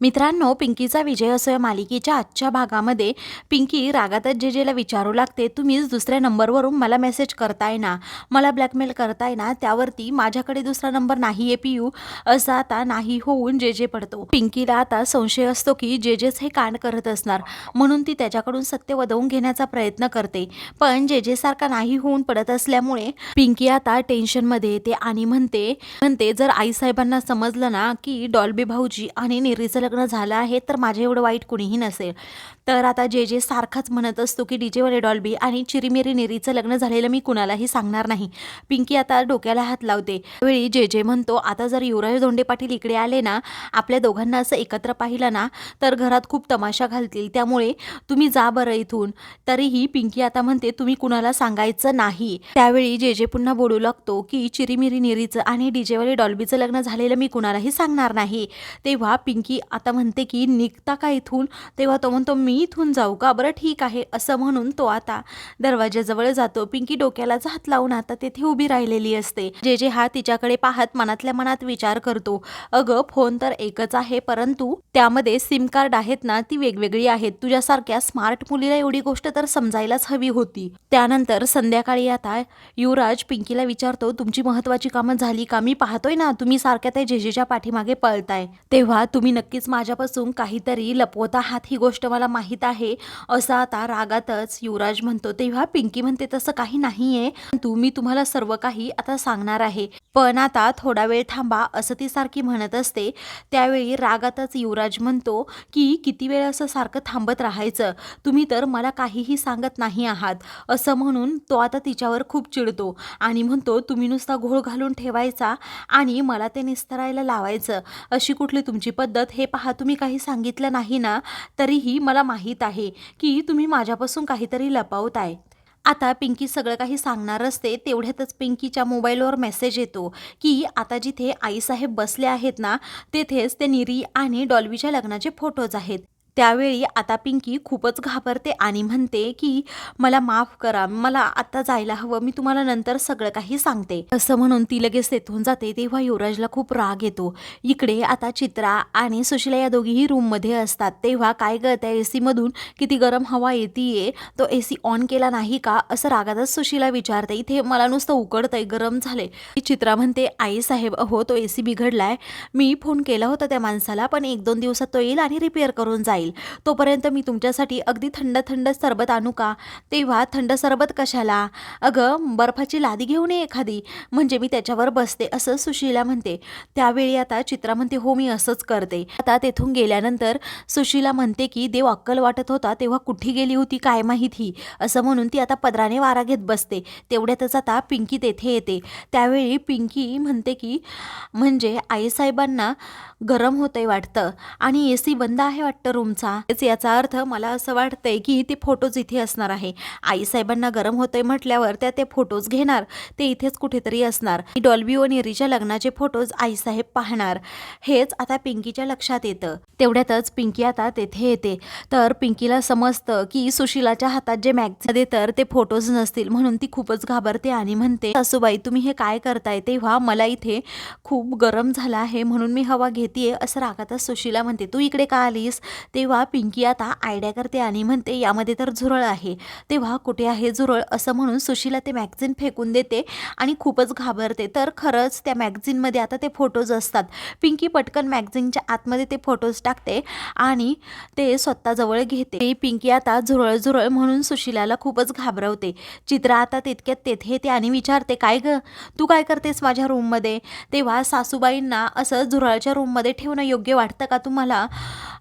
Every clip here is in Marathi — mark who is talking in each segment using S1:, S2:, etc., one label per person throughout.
S1: मित्रांनो पिंकीचा विजय असो या मालिकेच्या आजच्या भागामध्ये पिंकी रागातच जे जेला विचारू लागते तुम्हीच दुसऱ्या नंबरवरून मला मेसेज करताय ना मला ब्लॅकमेल करताय ना त्यावरती माझ्याकडे दुसरा नंबर नाही आहे पियू असं आता नाही होऊन जे जे पडतो. पिंकीला आता संशय असतो की जे जेच हे कांड करत असणार म्हणून ती त्याच्याकडून सत्य वदवून घेण्याचा प्रयत्न करते. पण जे जे सारखा नाही होऊन पडत असल्यामुळे पिंकी आता टेन्शनमध्ये येते आणि म्हणते म्हणते जर आईसाहेबांना समजलं ना की डॉल्बी भाऊजी आणि निरीचं लग्न झालं आहे तर माझ्या एवढं वाईट कुणीही नसेल. तर आता जे जे सारखाच म्हणत असतो की डीजेवाले डॉल्बी आणि चिरीमिरी निरीचं लग्न झालेलं मी कुणालाही सांगणार नाही. पिंकी आता डोक्याला हात लावते. वेळी जे जे म्हणतो आता जर युवराज धोंडे पाटील इकडे आले ना आपल्या दोघांना असं एकत्र पाहिलं ना तर घरात खूप तमाशा घालतील. त्यामुळे तुम्ही जा बरं इथून. तरीही पिंकी आता म्हणते तुम्ही कुणाला सांगायचं नाही. त्यावेळी जे जे पुन्हा बोलू लागतो की चिरीमिरी निरीचं आणि डीजेवाले डॉल्बीचं लग्न झालेलं मी कुणालाही सांगणार नाही. तेव्हा पिंकी आता म्हणते की निघता का इथून? तेव्हा तो म्हणतो मी इथून जाऊ का? बरं ठीक आहे असं म्हणून तो आता दरवाजाजवळ जातो. पिंकी डोक्यालाच हात लावून आता तेथे उभी राहिलेली असते. जे जे हा तिच्याकडे पाहत मनातल्या मनात विचार करतो. अगं फोन तर एकच आहे परंतु त्यामध्ये सिम कार्ड आहेत ना ती वेगवेगळी आहेत. तुझ्यासारख्या स्मार्ट मुलीला एवढी गोष्ट तर समजायलाच हवी होती. त्यानंतर संध्याकाळी आता युवराज पिंकीला विचारतो तुमची महत्वाची कामं झाली का? मी पाहतोय ना तुम्ही सारख्या त्या जेजेच्या पाठीमागे पळताय. तेव्हा तुम्ही नक्कीच माझ्यापासून काहीतरी लपवत आहात ही गोष्ट मला माहिती आहे. असं आता रागातच युवराज म्हणतो तेव्हा पिंकी म्हणते तसं काही नाहीये. तू मी तुम्हाला सर्व काही आता सांगणार आहे. पण आता थोडा वेळ थांबा असं ती सारखी म्हणत असते. त्यावेळी रागातच युवराज म्हणतो की किती वेळ असं सारखं थांबत राहायचं? तुम्ही तर मला काहीही सांगत नाही आहात. असं म्हणून तो आता तिच्यावर खूप चिडतो आणि म्हणतो तुम्ही नुसता घोळ घालून ठेवायचा आणि मला ते निस्तरायला लावायचं. अशी कुठली तुमची पद्धत? हे पहा तुम्ही काही सांगितलं नाही ना? तरीही मला माहीत आहे की तुम्ही माझ्यापासून काहीतरी लपवताय आता पिंकी सगळं काही सांगणार असते तेवढ्यातच पिंकीच्या मोबाईलवर मेसेज येतो की आता जिथे आईसाहेब बसले आहेत ना तेथेच ते निरी आणि डॉल्बीच्या लग्नाचे फोटोज आहेत. त्यावेळी आता पिंकी खूपच घाबरते आणि म्हणते की मला माफ करा मला आता जायला हवं मी तुम्हाला नंतर सगळं काही सांगते. असं म्हणून ती लगेच तेथून जाते तेव्हा युवराजला खूप राग येतो. इकडे आता चित्रा आणि सुशिला या दोघीही रूममध्ये असतात. तेव्हा काय कळतं आहे ए सीमधून किती गरम हवा येते तो ए सी ऑन केला नाही का असं रागातच सुशिला विचारते. इथे मला नुसतं उकडतंय गरम झाले चित्रा म्हणते आई साहेब अहो तो ए सी बिघडलाय. मी फोन केला होता त्या माणसाला पण एक दोन दिवसात तो येईल आणि रिपेअर करून जाईल. तोपर्यंत मी तुमच्यासाठी अगदी थंड थंड सरबत आणू का? तेव्हा थंड सरबत कशाला? अगं बर्फाची लादी घेऊन ये एखादी. म्हणजे मी त्याच्यावर बसते असं सुशीला म्हणते. त्यावेळी आता चित्रा म्हणते हो मी असंच करते. आता तेथून गेल्यानंतर सुशीला म्हणते की देव अक्कल वाटत होता तेव्हा कुठे गेली होती काय माहीत ही? असं म्हणून ती आता पदराने वारा घेत बसते. तेवढ्यातच आता पिंकी तेथे येते. त्यावेळी पिंकी म्हणते की म्हणजे आईसाहेबांना गरम होतंय वाटतं आणि ए सी बंद आहे वाटतं रूम तुमचा. याचा अर्थ मला असं वाटतंय की ते फोटोज इथे असणार आहे. आईसाहेबांना गरम होतंय म्हटल्यावर त्या ते फोटोज घेणार. ते इथेच कुठेतरी असणार. डॉल्बी व निरीच्या लग्नाचे फोटोज आईसाहेब पाहणार. हेच आता पिंकीच्या लक्षात येतं. तेवढ्यातच पिंकी आता तेथे येते. तर पिंकीला समजतं की सुशिलाच्या हातात जे मॅगझिन तर ते फोटोज नसतील म्हणून ती खूपच घाबरते आणि म्हणते सासूबाई तुम्ही हे काय करताय? तेव्हा मला इथे खूप गरम झाला आहे म्हणून मी हवा घेतेय असं रागातच सुशिला म्हणते. तू इकडे का आलीस? तेव्हा पिंकी आता आयडिया करते आणि म्हणते यामध्ये तर झुरळ आहे. तेव्हा कुठे आहे झुरळ? असं म्हणून सुशीला ते मॅगझिन फेकून देते आणि खूपच घाबरते. तर खरंच त्या मॅगझिनमध्ये आता ते फोटोज असतात. पिंकी पटकन मॅगझिनच्या आतमध्ये ते फोटोज टाकते आणि ते स्वतःजवळ घेते. पिंकी आता झुरळ झुरळ म्हणून सुशिलाला खूपच घाबरवते. चित्रा आता तितक्यात तेथे येते आणि विचारते काय ग? तू काय करतेस माझ्या रूममध्ये तेव्हा सासूबाईंना असं झुरळच्या रूममध्ये ठेवणं योग्य वाटतं का तुम्हाला?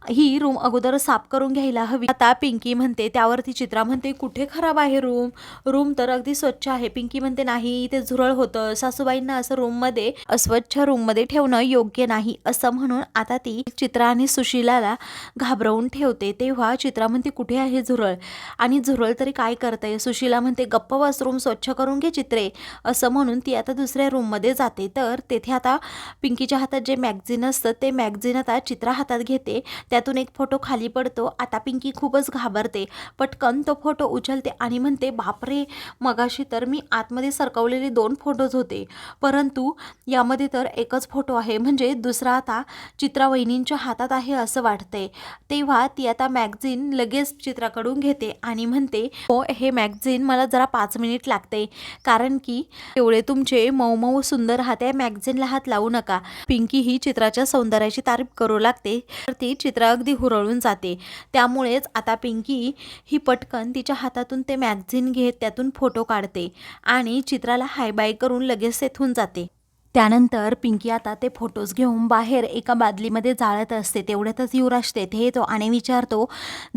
S1: ही रूम अगोदर साफ करून घ्यायला हवी. आता पिंकी म्हणते त्यावरती चित्रा म्हणते कुठे खराब आहे रूम रूम तर अगदी स्वच्छ आहे. पिंकी म्हणते नाही ते झुरळ होतं. सासूबाईंना असं रूममध्ये अस्वच्छ रूममध्ये ठेवणं योग्य नाही. असं म्हणून आता ती चित्रा आणि सुशीलाला घाबरवून ठेवते. तेव्हा चित्रा म्हणते कुठे आहे झुरळ? आणि झुरळ तरी काय करतंय? सुशीला म्हणते गप्प बस रूम स्वच्छ करून घे चित्रे. असं म्हणून ती आता दुसऱ्या रूममध्ये जाते. तर तेथे आता पिंकीच्या हातात जे मॅगझिन असतं ते मॅगझिन आता चित्रा हातात घेते. त्यातून एक फोटो खाली पडतो. आता पिंकी खूपच घाबरते. पटकन तो फोटो उचलते आणि म्हणते बापरे मगाशी तर मी आतमध्ये सरकवलेले दोन फोटोज होते. परंतु यामध्ये तर एकच फोटो आहे. म्हणजे दुसरा आता चित्रा वहिनींच्या हातात आहे असं वाटतंय. तेव्हा ती आता मॅगझिन लगेच चित्राकडून घेते आणि म्हणते हो हे मॅगझिन मला जरा पाच मिनिट लागते. कारण की एवढे तुमचे मऊ मऊ सुंदर हात आहे मॅगझिनला हात लावू नका. पिंकी ही चित्राच्या सौंदर्याची तारीफ करू लागते. तर ती चित्र अगदी हुरळून जाते. त्यामुळेच आता पिंकी ही पटकन तिच्या हातातून ते मॅगझिन घेत त्यातून फोटो काढते आणि चित्राला हायबाय करून लगेच तेथून जाते. त्यानंतर पिंकी आता ते फोटोज घेऊन बाहेर एका बादलीमध्ये जाळत असते. तेवढ्यातच युवराज तेथे येतो आणि विचारतो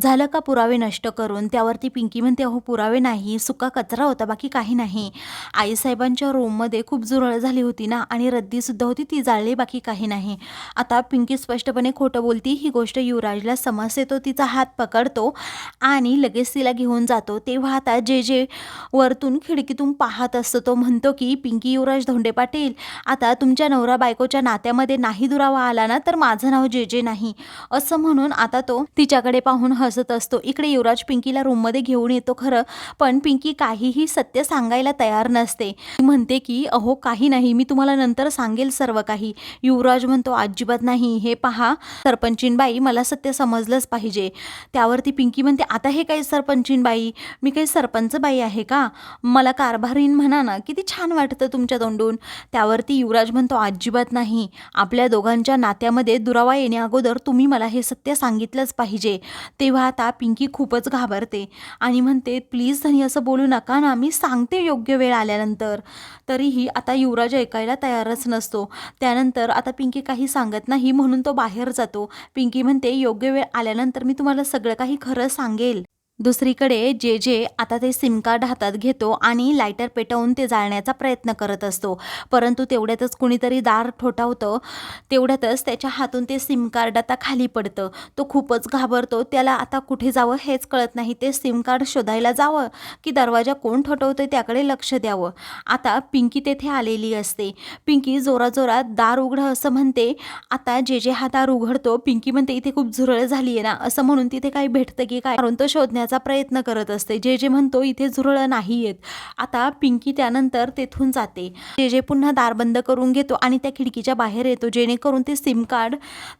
S1: झालं का पुरावे नष्ट करून त्यावरती पिंकी म्हणते अहो पुरावे नाही. सुका कचरा होता बाकी काही नाही. आईसाहेबांच्या रूममध्ये खूप जुरळ झाली होती ना आणि रद्दीसुद्धा होती ती जाळली बाकी काही नाही आता पिंकी स्पष्टपणे खोटं बोलती ही गोष्ट युवराजला समजते तो तिचा हात पकडतो आणि लगेच तिला घेऊन जातो. तेव्हा आता जे जे वरतून खिडकीतून पाहत असतो तो म्हणतो की पिंकी युवराज धोंडे पाटील आता तुमच्या नवरा बायकोच्या नात्यामध्ये नाही दुरावा आला ना तर माझं नाव जे जे नाही. असं म्हणून आता तो तिच्याकडे पाहून हसत असतो. इकडे युवराज पिंकीला रूममध्ये घेऊन येतो खरं पण पिंकी काहीही सत्य सांगायला तयार नसते. म्हणते की अहो काही नाही मी तुम्हाला नंतर सांगेल सर्व काही. युवराज म्हणतो अजिबात नाही हे पहा सरपंचीनबाई मला सत्य समजलंच पाहिजे. त्यावरती पिंकी म्हणते आता हे काही सरपंचीनबाई? मी काही सरपंच बाई आहे का? मला कारभारीन म्हणा ना किती छान वाटतं तुमच्या तोंडून. त्यावरती युवराज म्हणतो अजिबात नाही. आपल्या दोघांच्या नात्यामध्ये दुरावा येण्याअगोदर तुम्ही मला हे सत्य सांगितलंच पाहिजे. तेव्हा आता पिंकी खूपच घाबरते आणि म्हणते प्लीज धनी असं बोलू नका ना. मी सांगते योग्य वेळ आल्यानंतर. तरीही आता युवराज ऐकायला तयारच नसतो. त्यानंतर आता पिंकी काही सांगत नाही म्हणून तो बाहेर जातो. पिंकी म्हणते योग्य वेळ आल्यानंतर मी तुम्हाला सगळं काही खरं सांगेल. दुसरीकडे जे जे आता ते सिम कार्ड हातात घेतो आणि लायटर पेटवून ते जाळण्याचा प्रयत्न करत असतो. परंतु तेवढ्यातच कुणीतरी दार ठोठावतं तेवढ्यातच त्याच्या हातून ते सिम कार्ड आता खाली पडतं. तो खूपच घाबरतो त्याला आता कुठे जावं हेच कळत नाही. ते सिम कार्ड शोधायला जावं की दरवाजा कोण ठोठवतोय त्याकडे लक्ष द्यावं? आता पिंकी तेथे आलेली असते. पिंकी जोराजोरात दार उघडं असं म्हणते आता जे जे हा दार उघडतो पिंकी म्हणते इथे खूप झुरळ झाली आहे ना असं म्हणून तिथे काही भेटतं की काय? कारण तो शोधण्याचा प्रयत्न करत असते. जे जे म्हणतो इथे झुरळ नाही आहेत आता पिंकी त्यानंतर तेथून जाते. जे जे पुन्हा दार बंद करून घेतो आणि त्या खिडकीच्या बाहेर येतो. जेणेकरून ते सिम कार्ड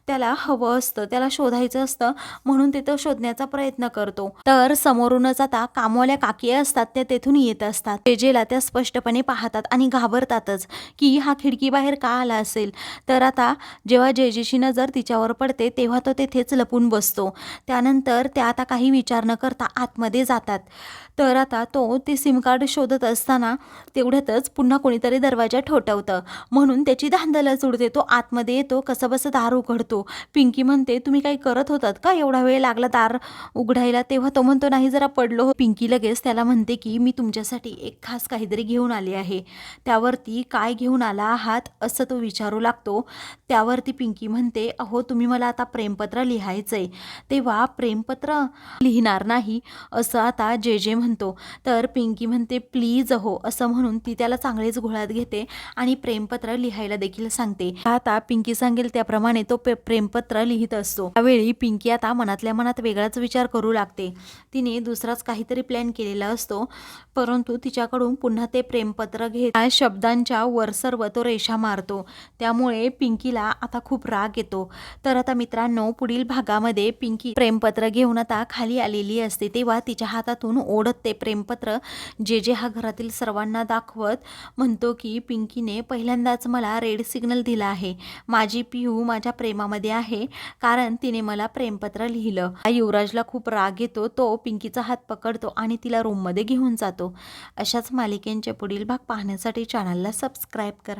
S1: त्याला हवं असतं त्याला शोधायचं असतं म्हणून तिथं शोधण्याचा प्रयत्न करतो. तर समोरूनच आता कामवाल्या काकी असतात त्या तेथून येत असतात. जेजेला त्या स्पष्टपणे पाहतात आणि घाबरतातच की हा खिडकी बाहेर का आला असेल? तर आता जेव्हा जेजेची नजर तिच्यावर पडते तेव्हा तो तेथेच लपून बसतो. त्यानंतर त्या आता काही विचार न करता आतमध्ये जातात. तर आता तो ते सिम कार्ड शोधत असताना तेवढ्यातच पुन्हा कोणीतरी दरवाजा ठोठवतं. म्हणून त्याची धांदलच उडते तो आतमध्ये येतो कसंबसं दार उघडतो. पिंकी म्हणते तुम्ही काही करत होतात का? एवढा वेळ लागला दार उघडायला. तेव्हा तो म्हणतो नाही जरा पडलो. पिंकी लगेच त्याला म्हणते की मी तुमच्यासाठी एक खास काहीतरी घेऊन आली आहे. त्यावरती काय घेऊन आला आहात? असं तो विचारू लागतो. त्यावरती पिंकी म्हणते अहो तुम्ही मला आता प्रेमपत्र लिहायचंय. तेव्हा प्रेमपत्र लिहिणार नाही. असं आता जे जे म्हणतो. तर पिंकी म्हणते प्लीज हो असं म्हणून ती त्याला चांगलेच घोळात घेते आणि प्रेमपत्र लिहायला देखील सांगते. आता पिंकी सांगेल त्याप्रमाणे तो प्रेमपत्र लिहित असतो. त्यावेळी पिंकी आता मनातल्या मनात वेगळाच विचार करू लागते. तिने दुसराच काहीतरी प्लॅन केलेला असतो परंतु तिच्याकडून पुन्हा ते प्रेमपत्र घेत शब्दांच्या वर सर्व तो रेषा मारतो. त्यामुळे पिंकीला आता खूप राग येतो. तर आता मित्रांनो पुढील भागामध्ये पिंकी प्रेमपत्र घेऊन आता खाली आलेली असते. असते तेव्हा तिच्या हातातून ओढत ते प्रेमपत्र. जे जे हा घरातील सर्वांना दाखवत म्हणतो की पिंकीने पहिल्यांदाच मला रेड सिग्नल दिला आहे. माझी पिहू माझ्या प्रेमामध्ये आहे कारण तिने मला प्रेमपत्र लिहिलं. युवराजला खूप राग येतो तो पिंकीचा हात पकडतो आणि तिला रूममध्ये घेऊन जातो. अशाच मालिकेंचे पुढील भाग पाहण्यासाठी चॅनलला सबस्क्राईब करा.